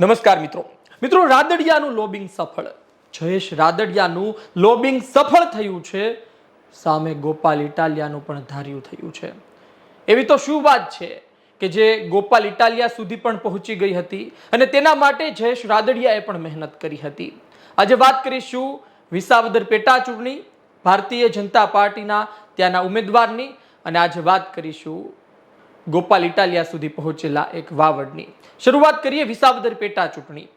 નમસ્કાર મિત્રો. મિત્રો, રાદડિયાનું લોબિંગ સફળ. જયેશ રાદડિયાનું લોબિંગ સફળ થયું છે. સામે ગોપાલ ઇટાલિયાનું પણ ધાર્યું થયું છે. એવી તો શું વાત છે કે જે ગોપાલ ઇટાલિયા સુધી પણ પહોંચી ગઈ હતી અને તેના માટે જયેશ રાદડિયાએ પણ મહેનત કરી હતી. આજે વાત કરીશું વિસાવદર પેટા ચૂંટણી, ભારતીય જનતા પાર્ટીના ત્યાંના ઉમેદવારની અને આજે વાત કરીશું ગોપાલ ઇટાલિયા સુધી પહોંચેલા એક વાવડની. શરૂઆત કરીએ વિસાવદર પેટા ચૂંટણી.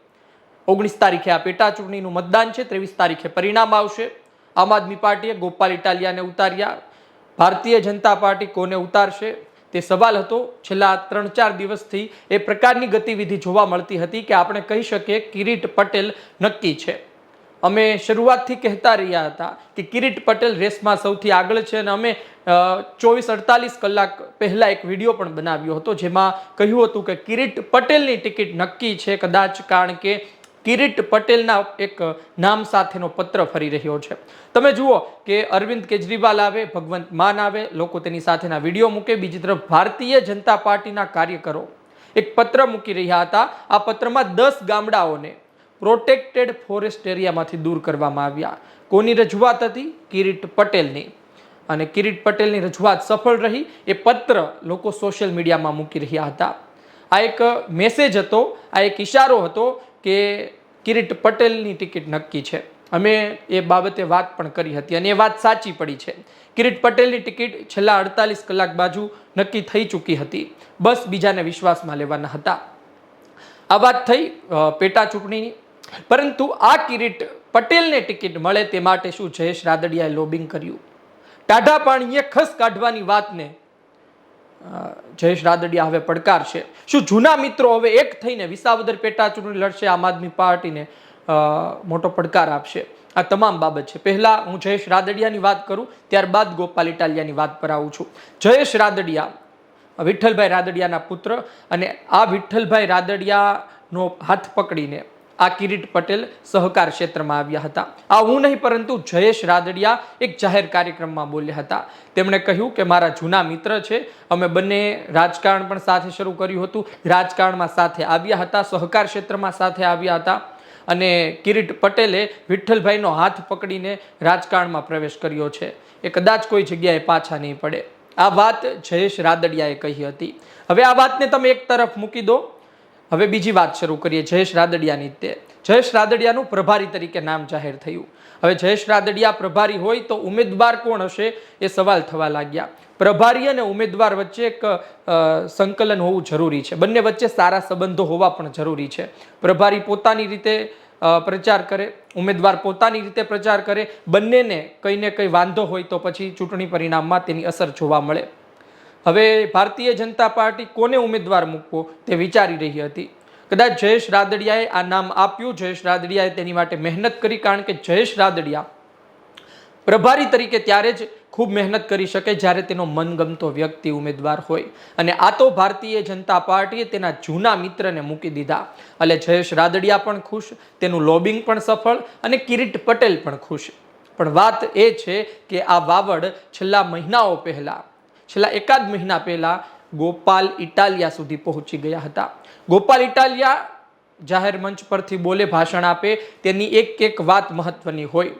ઓગણીસ તારીખે આ પેટા ચૂંટણીનું મતદાન છે, ત્રેવીસ તારીખે પરિણામ આવશે. આમ આદમી પાર્ટીએ ગોપાલ ઇટાલિયાને ઉતાર્યા. ભારતીય જનતા પાર્ટી કોને ઉતારશે? તે સવાલ હતો. છેલ્લા ત્રણ ચાર દિવસથી એ પ્રકારની ગતિવિધિ જોવા મળતી હતી કે આપણે કહી શકીએ કિરીટ પટેલ નક્કી છે. અમે શરૂઆતથી કહેતા રહ્યા હતા કે કિરીટ પટેલ રેસમાં સૌથી આગળ છે અને અમે ચોવીસ અડતાલીસ કલાક પહેલાં એક વીડિયો પણ બનાવ્યો હતો જેમાં કહ્યું હતું કે કિરીટ પટેલની ટિકિટ નક્કી છે કદાચ કારણ કે કિરીટ પટેલના એક નામ સાથેનો પત્ર ફરી રહ્યો છે. તમે જુઓ કે અરવિંદ કેજરીવાલ આવે, ભગવંત માન આવે, લોકો તેની સાથેના વીડિયો મૂકે, બીજી તરફ ભારતીય જનતા પાર્ટીના કાર્યકરો એક પત્ર મૂકી રહ્યા હતા. આ પત્રમાં દસ ગામડાઓને પ્રોટેક્ટેડ ફોરેસ્ટ એરિયામાંથી દૂર કરવામાં આવ્યા. કોની રજૂઆત હતી? કિરીટ પટેલની. અને કિરીટ પટેલની રજૂઆત સફળ રહી. એ પત્ર લોકો સોશિયલ મીડિયામાં મૂકી રહ્યા હતા. આ એક મેસેજ હતો, આ એક ઇશારો હતો કે કિરીટ પટેલની ટિકિટ નક્કી છે. અમે એ બાબતે વાત પણ કરી હતી અને એ વાત સાચી પડી છે. કિરીટ પટેલની ટિકિટ છેલ્લા અડતાલીસ કલાક બાજુ નક્કી થઈ ચૂકી હતી. બસ બીજાને વિશ્વાસમાં લેવાના હતા. આ વાત થઈ પેટા ચૂંટણીની પરંતુ આ કિરીટ પટેલને ટિકિટ મળે તે માટે શું જયેશ રાદડિયાએ લોબિંગ કર્યું? ટાઢા પાણીએ ખસ કાઢવાની વાતને જયેશ રાદડિયા હવે પડકારશે. શું જૂના મિત્રો હવે એક થઈને વિસાવદર પેટા ચૂંટણી લડશે, આમ આદમી પાર્ટીને મોટો પડકાર આપશે? આ તમામ બાબત છે. પહેલા હું જયેશ રાદડિયાની વાત કરું, ત્યારબાદ ગોપાલ ઇટાલિયાની વાત પર આવું છું. જયેશ રાદડિયા, વિઠ્ઠલભાઈ રાદડિયાના પુત્ર અને આ વિઠ્ઠલભાઈ રાદડિયાનો હાથ પકડીને આ કિરીટ પટેલ સહકાર ક્ષેત્રમાં આવ્યા હતા. આ હું નહીં, પરંતુ જયેશ રાદડિયા એક જાહેર કાર્યક્રમમાં બોલ્યા હતા. તેમણે કહ્યું કે, મારા જૂના મિત્ર છે. અમે બંને રાજકારણ પણ સાથે શરૂ કર્યું હતું. રાજકારણમાં સાથે આવ્યા હતા, સહકાર ક્ષેત્રમાં સાથે આવ્યા હતા. અને કિરીટ પટેલે વિઠ્ઠલભાઈનો હાથ પકડીને રાજકારણમાં પ્રવેશ કર્યો છે. એ કદાચ કોઈ જગ્યાએ પાછા નહીં પડે. આ વાત જયેશ રાદડિયાએ કહી હતી. હવે આ વાતને તમે એક તરફ મૂકી દો. હવે બીજી વાત શરૂ કરીએ જયેશ રાદડિયાની તે. જયેશ રાદડિયાનું પ્રભારી તરીકે નામ જાહેર થયું. હવે જયેશ રાદડિયા પ્રભારી હોય તો ઉમેદવાર કોણ હશે એ સવાલ થવા લાગ્યા. પ્રભારી અને ઉમેદવાર વચ્ચે એક સંકલન હોવું જરૂરી છે. બંને વચ્ચે સારા સંબંધો હોવા પણ જરૂરી છે. પ્રભારી પોતાની રીતે પ્રચાર કરે, ઉમેદવાર પોતાની રીતે પ્રચાર કરે, બંનેને કંઈ ને કંઈ વાંધો હોય તો પછી ચૂંટણી પરિણામમાં તેની અસર જોવા મળે. હવે ભારતીય જનતા પાર્ટી કોને ઉમેદવાર મૂકવો તે વિચારી રહી હતી. કદાચ જયેશ રાદડિયાએ આ નામ આપ્યું, જયેશ રાદડિયાએ તેની માટે મહેનત કરી, કારણ કે જયેશ રાદડિયા પ્રભારી તરીકે ત્યારે જ ખૂબ મહેનત કરી શકે જ્યારે તેનો મનગમતો વ્યક્તિ ઉમેદવાર હોય. અને આ તો ભારતીય જનતા પાર્ટીએ તેના જૂના મિત્રને મૂકી દીધા. એટલે જયેશ રાદડિયા પણ ખુશ, તેનું લોબિંગ પણ સફળ અને કિરીટ પટેલ પણ ખુશ. પણ વાત એ છે કે આ વાવડ છેલ્લા મહિનાઓ પહેલા છેલ્લા એકાદ મહિના પહેલાં ગોપાલ ઇટાલિયા સુધી પહોંચી ગયા હતા. ગોપાલ ઇટાલિયા જાહેર મંચ પરથી બોલે ભાષણ આપે, તેની એક એક વાત મહત્વની હોય.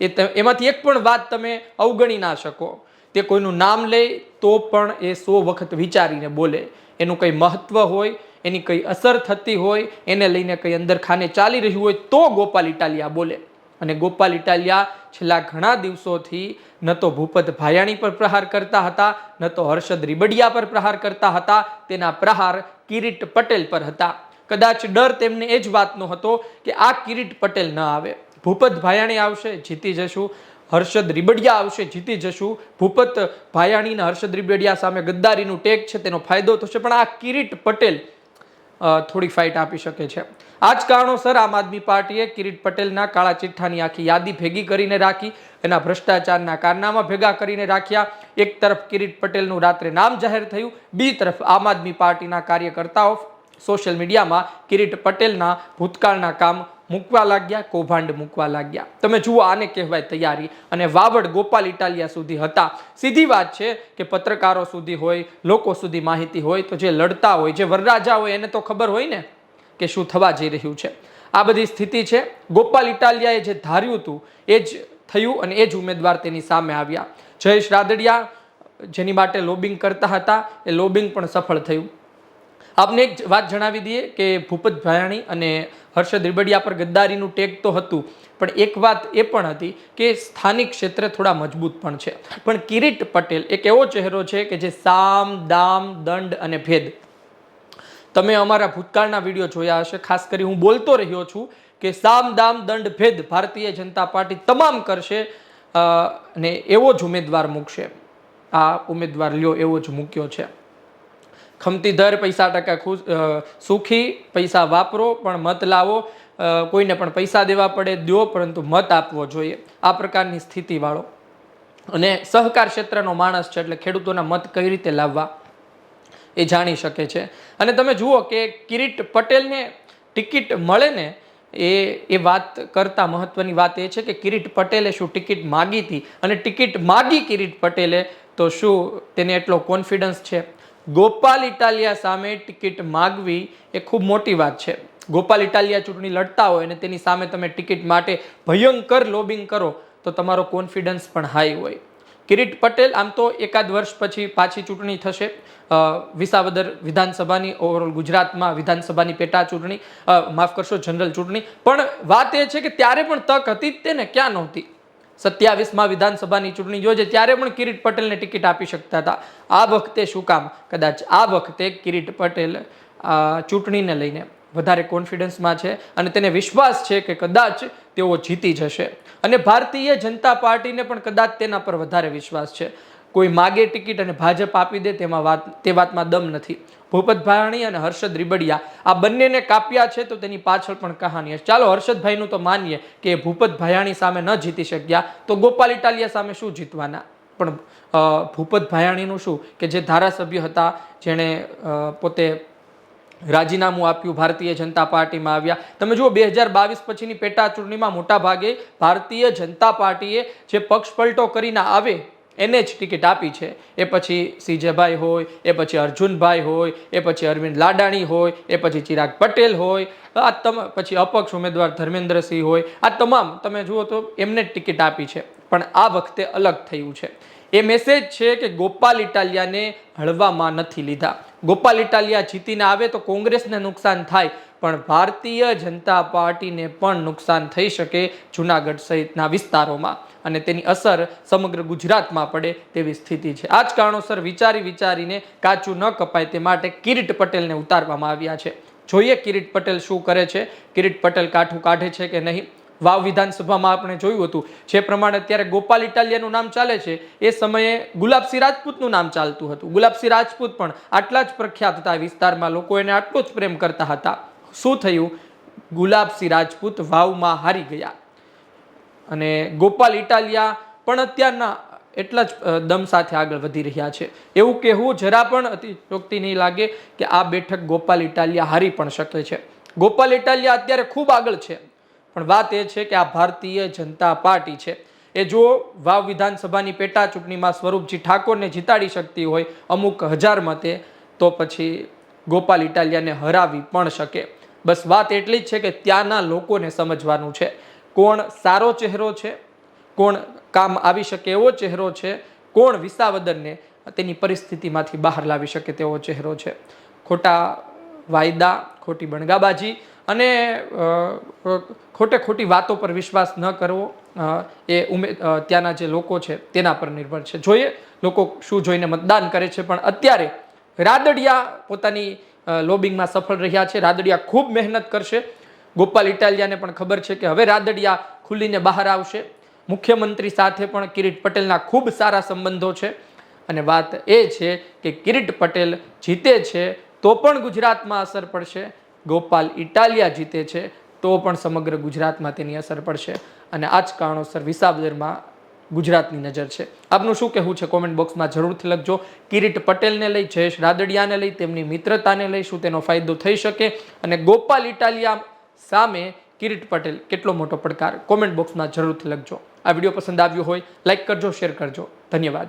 એ એમાંથી એક પણ વાત તમે અવગણી ના શકો. તે કોઈનું નામ લે તો પણ એ સો વખત વિચારીને બોલે. એનું કંઈ મહત્વ હોય, એની કંઈ અસર થતી હોય, એને લઈને કંઈ અંદર ખાને ચાલી રહ્યું હોય તો ગોપાલ ઇટાલિયા બોલે. અને ગોપાલ ઇટાલિયા છેલ્લા ઘણા દિવસોથી ન તો ભૂપત ભાયાણી પર પ્રહાર કરતા હતા, ન તો હર્ષદ રીબડિયા પર પ્રહાર કરતા હતા, તેના પ્રહાર કિરીટ પટેલ પર હતા. કદાચ ડર તેમને એ જ વાતનો હતો કે આ કિરીટ પટેલ ન આવે. ભૂપત ભાયાણી આવશે, જીતી જશું. હર્ષદ રીબડિયા આવશે, જીતી જશું. ભૂપત ભાયાણીના હર્ષદ રીબડિયા સામે ગદ્દારીનું ટેક છે, તેનો ફાયદો થશે. પણ આ કિરીટ પટેલ થોડી ફાઇટ આપી શકે છે. આ જ કારણોસર આમ આદમી પાર્ટીએ કિરીટ પટેલના કાળા ચિઠ્ઠાની આખી યાદી ભેગી કરીને રાખી, એના ભ્રષ્ટાચારના કારનામા ભેગા કરીને રાખ્યા. એક તરફ કિરીટ પટેલનું રાત્રે નામ જાહેર થયું બીજી તરફ આમ આદમી પાર્ટીના કાર્યકર્તાઓ સોશિયલ મીડિયામાં કિરીટ પટેલના ભૂતકાળના કામ મૂકવા લાગ્યા, કૌભાંડ મૂકવા લાગ્યા. તમે જુઓ, આને કહેવાય તૈયારી. અને વાવડ ગોપાલ ઇટાલિયા સુધી હતા. સીધી વાત છે કે પત્રકારો સુધી હોય, લોકો સુધી માહિતી હોય, તો જે લડતા હોય, જે વરરાજા હોય, એને તો ખબર હોય ને કે શું થવા જઈ રહ્યું છે. આ બધી સ્થિતિ છે. ગોપાલ ઇટાલિયાએ જે ધાર્યું હતું, એ જ થયું અને એ જ ઉમેદવાર તેની સામે આવ્યા. જયેશ રાદડિયા જેની માટે લોબિંગ કરતા હતા, એ લોબિંગ પણ સફળ થયું. આપને એક વાત જણાવી દઈએ કે ભૂપત ભાયાણી અને હર્ષદ રીબડિયા પર ગદ્દારીનું ટેગ તો હતું, પણ એક વાત એ પણ હતી કે સ્થાનિક ક્ષેત્રે થોડા મજબૂત પણ છે. પણ કિરીટ પટેલ એક એવો ચહેરો છે કે જે સામ, દામ, દંડ અને ભેદ. તમે અમારા ભૂતકાળના વીડિયો જોયા હશે, ખાસ કરી હું બોલતો રહ્યો છું કે સામ, દામ, દંડ, ભેદ ભારતીય જનતા પાર્ટી તમામ કરશે ને એવો જ ઉમેદવાર મૂકશે. આ ઉમેદવાર લ્યો એવો જ મૂક્યો છે. ખમતી દર પૈસા ટકા સુખી પૈસા વાપરો, પણ મત લાવો. કોઈને પણ પૈસા દેવા પડે દો પરંતુ મત આપવો જોઈએ. આ પ્રકારની સ્થિતિવાળો. અને સહકાર ક્ષેત્રનો માણસ છે એટલે ખેડૂતોના મત કઈ રીતે લાવવા એ જાણી શકે છે. અને તમે જુઓ કે કિરીટ પટેલને ટિકિટ મળે ને, એ એ વાત કરતાં મહત્ત્વની વાત એ છે કે કિરીટ પટેલે શું ટિકિટ માગી હતી? અને ટિકિટ માગી કિરીટ પટેલે તો શું તેને એટલો કોન્ફિડન્સ છે? ગોપાલ ઇટાલિયા સામે ટિકિટ માગવી એ ખૂબ મોટી વાત છે. ગોપાલ ઇટાલિયા ચૂંટણી લડતા હોય અને તેની સામે તમે ટિકિટ માટે ભયંકર લોબિંગ કરો, તો તમારો કોન્ફિડન્સ પણ હાઈ હોય. કિરીટ પટેલ, આમ તો એકાદ વર્ષ પછી પાછી ચૂંટણી થશે. વિસાવદર વિધાનસભાની, ઓવરઓલ ગુજરાતમાં વિધાનસભાની પેટા ચૂંટણી માફ કરશો, જનરલ ચૂંટણી. પણ વાત એ છે કે ત્યારે પણ તક હતી તેને ક્યાં નહોતી? સત્યાવીસમાં વિધાનસભાની ચૂંટણી યોજે ત્યારે પણ કિરીટ પટેલને ટિકિટ આપી શકતા હતા. આ વખતે શું કામ? કદાચ આ વખતે કિરીટ પટેલ ચૂંટણીને લઈને વધારે કોન્ફિડન્સમાં છે અને તેને વિશ્વાસ છે કે કદાચ તેઓ જીતી જશે. અને ભારતીય જનતા પાર્ટીને પણ કદાચ તેના પર વધારે વિશ્વાસ છે. કોઈ માગે ટિકિટ અને ભાજપ આપી દે તેમાં વાત તે વાતમાં દમ નથી. ભૂપત ભાયાણી અને હર્ષદ રીબડિયા આ બંનેને કાપ્યા છે તો તેની પાછળ પણ કહાની હશે. ચાલો, હર્ષદભાઈનું તો માનીએ કે ભૂપત ભાયાણી સામે ન જીતી શક્યા, તો ગોપાલ ઇટાલિયા સામે શું જીતવાના? પણ ભૂપત ભાયાણીનું શું કે જે ધારાસભ્ય હતા, જેણે પોતે રાજીનામું આપ્યું ભારતીય જનતા પાર્ટીમાં આવ્યા. તમે જુઓ, બે હજાર બાવીસ પછીની પેટા ચૂંટણીમાં મોટા ભાગે ભારતીય જનતા પાર્ટીએ જે પક્ષ પલટો કરીને આવે એને જ ટિકિટ આપી છે. એ પછી સીજેભાઈ હોય, એ પછી અર્જુનભાઈ હોય, એ પછી અરવિંદ લાડાણી હોય, એ પછી ચિરાગ પટેલ હોય, આ તમ, પછી અપક્ષ ઉમેદવાર ધર્મેન્દ્રસિંહ હોય, આ તમામ તમે જુઓ તો એમને જ ટિકિટ આપી છે. પણ આ વખતે અલગ થયું છે. એ મેસેજ છે કે ગોપાલ ઇટાલિયાને હળવામાં નથી લીધા. ગોપાલ ઇટાલિયા જીતીને આવે તો કોંગ્રેસને નુકસાન થાય. પણ ભારતીય જનતા પાર્ટીને પણ નુકસાન થઈ શકે જુનાગઢ સહિતના વિસ્તારોમાં. અને તેની અસર સમગ્ર ગુજરાતમાં પડે તેવી સ્થિતિ છે. આ જ કારણોસર વિચારી વિચારીને કાચું ન કપાય તે માટે કિરીટ પટેલને ઉતારવામાં આવ્યા છે. જોઈએ કિરીટ પટેલ શું કરે છે? કિરીટ પટેલ કાઠું કાઢે છે કે નહીં? વાવ વિધાનસભામાં આપણે જોયું હતું. જે પ્રમાણે અત્યારે ગોપાલ ઇટાલિયાનું નામ ચાલે છે, એ સમયે ગુલાબસિંહ રાજપૂતનું નામ ચાલતું હતું. ગુલાબસિંહ રાજપૂત પણ આટલા જ પ્રખ્યાત હતા. વિસ્તારમાં લોકો એને આટલો જ પ્રેમ કરતા હતા. શું થયું? ગુલાબસિંહ રાજપૂત વાવમાં હારી ગયા. અને ગોપાલ ઇટાલિયા પણ અત્યારના એટલા જ દમ સાથે આગળ વધી રહ્યા છે. એવું કહેવું જરા પણ અતિશોક્તિ નહીં લાગે કે આ બેઠક ગોપાલ ઇટાલિયા હારી પણ શકે છે. ગોપાલ ઇટાલિયા અત્યારે ખૂબ આગળ છે. પણ વાત એ છે કે આ ભારતીય જનતા પાર્ટી છે. એ જો વાવ વિધાનસભાની પેટા ચૂંટણીમાં સ્વરૂપજી ઠાકોરને જીતાડી શકતી હોય અમુક હજાર મતે, તો પછી ગોપાલ ઇટાલિયાને હરાવી પણ શકે. બસ વાત એટલી જ છે કે ત્યાંના લોકોને સમજવાનું છે. કોણ સારો ચહેરો છે, કોણ કામ આવી શકે એવો ચહેરો છે, કોણ વિસાવદનને તેની પરિસ્થિતિમાંથી બહાર લાવી શકે તેવો ચહેરો છે. ખોટા વાયદા, ખોટી બણગાબાજી અને ખોટે ખોટી વાતો પર વિશ્વાસ ન કરવો એ ઉમે ત્યાંના જે લોકો છે તેના પર નિર્ભર છે. જોઈએ લોકો શું જોઈને મતદાન કરે છે, પણ અત્યારે રાદડિયા પોતાની લોબિંગમાં સફળ રહ્યા છે. રાદડિયા ખૂબ મહેનત કરશે. ગોપાલ ઇટાલિયાને પણ ખબર છે કે હવે રાદડિયા ખુલીને બહાર આવશે. મુખ્યમંત્રી સાથે પણ કિરીટ પટેલના ખૂબ સારા સંબંધો છે. અને વાત એ છે કે કિરીટ પટેલ જીતે છે તો પણ ગુજરાતમાં અસર પડશે. ગોપાલ ઇટાલિયા જીતે છે તો પણ સમગ્ર ગુજરાતમાં તેની અસર પડશે. અને આ જ કારણોસર વિસાવદરમાં ગુજરાતની નજર છે. આપનું શું કહેવું છે? કોમેન્ટ બોક્સમાં જરૂરથી લખજો. કિરીટ પટેલને લઈ, જયેશ રાદડિયાને લઈ, તેમની મિત્રતાને લઈ શું તેનો ફાયદો થઈ શકે? અને ગોપાલ ઇટાલિયા સામે કિરીટ પટેલ કેટલો મોટો પડકાર? કોમેન્ટ બોક્સમાં જરૂરથી લખજો. આ વીડિયો પસંદ આવ્યો હોય લાઇક કરજો શેર કરજો. ધન્યવાદ.